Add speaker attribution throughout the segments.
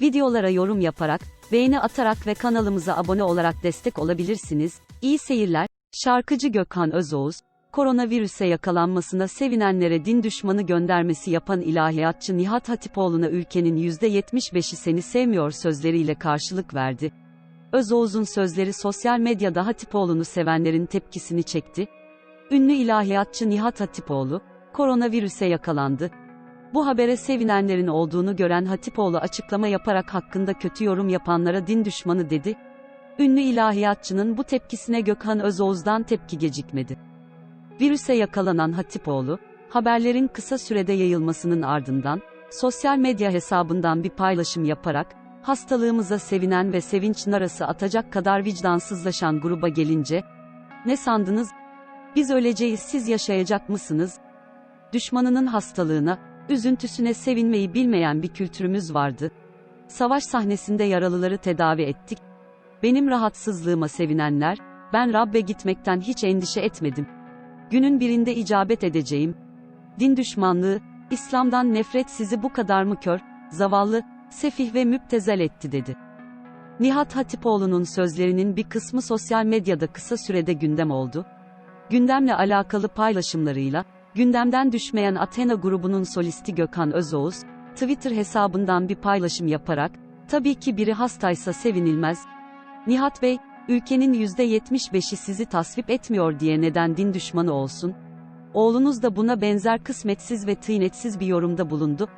Speaker 1: Videolara yorum yaparak, beğeni atarak ve kanalımıza abone olarak destek olabilirsiniz. İyi seyirler. Şarkıcı Gökhan Özoğuz, koronavirüse yakalanmasına sevinenlere din düşmanı göndermesi yapan ilahiyatçı Nihat Hatipoğlu'na ülkenin %75'i seni sevmiyor sözleriyle karşılık verdi. Özoğuz'un sözleri sosyal medyada Hatipoğlu'nu sevenlerin tepkisini çekti. Ünlü ilahiyatçı Nihat Hatipoğlu, koronavirüse yakalandı. Bu habere sevinenlerin olduğunu gören Hatipoğlu açıklama yaparak hakkında kötü yorum yapanlara din düşmanı dedi. Ünlü ilahiyatçının bu tepkisine Gökhan Özoğuz'dan tepki gecikmedi. Virüse yakalanan Hatipoğlu, haberlerin kısa sürede yayılmasının ardından, sosyal medya hesabından bir paylaşım yaparak, hastalığımıza sevinen ve sevinç narası atacak kadar vicdansızlaşan gruba gelince, ne sandınız? Biz öleceğiz siz yaşayacak mısınız? Düşmanının hastalığına, üzüntüsüne sevinmeyi bilmeyen bir kültürümüz vardı. Savaş sahnesinde yaralıları tedavi ettik. Benim rahatsızlığıma sevinenler, ben Rabbe gitmekten hiç endişe etmedim. Günün birinde icabet edeceğim. Din düşmanlığı, İslam'dan nefret sizi bu kadar mı kör, zavallı, sefih ve müptezel etti dedi. Nihat Hatipoğlu'nun sözlerinin bir kısmı sosyal medyada kısa sürede gündem oldu. Gündemle alakalı paylaşımlarıyla, gündemden düşmeyen Athena grubunun solisti Gökhan Özoğuz, Twitter hesabından bir paylaşım yaparak, tabii ki biri hastaysa sevinilmez. Nihat Bey, ülkenin %75'i sizi tasvip etmiyor diye neden din düşmanı olsun? Oğlunuz da buna benzer kısmetsiz ve tıynetsiz bir yorumda bulundu.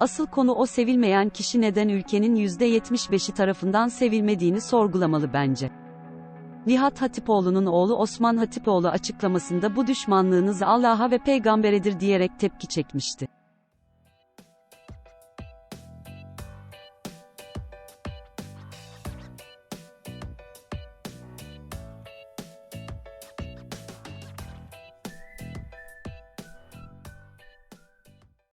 Speaker 1: Asıl konu o sevilmeyen kişi neden ülkenin %75'i tarafından sevilmediğini sorgulamalı bence. Nihat Hatipoğlu'nun oğlu Osman Hatipoğlu açıklamasında bu düşmanlığınız Allah'a ve peygamberedir diyerek tepki çekmişti.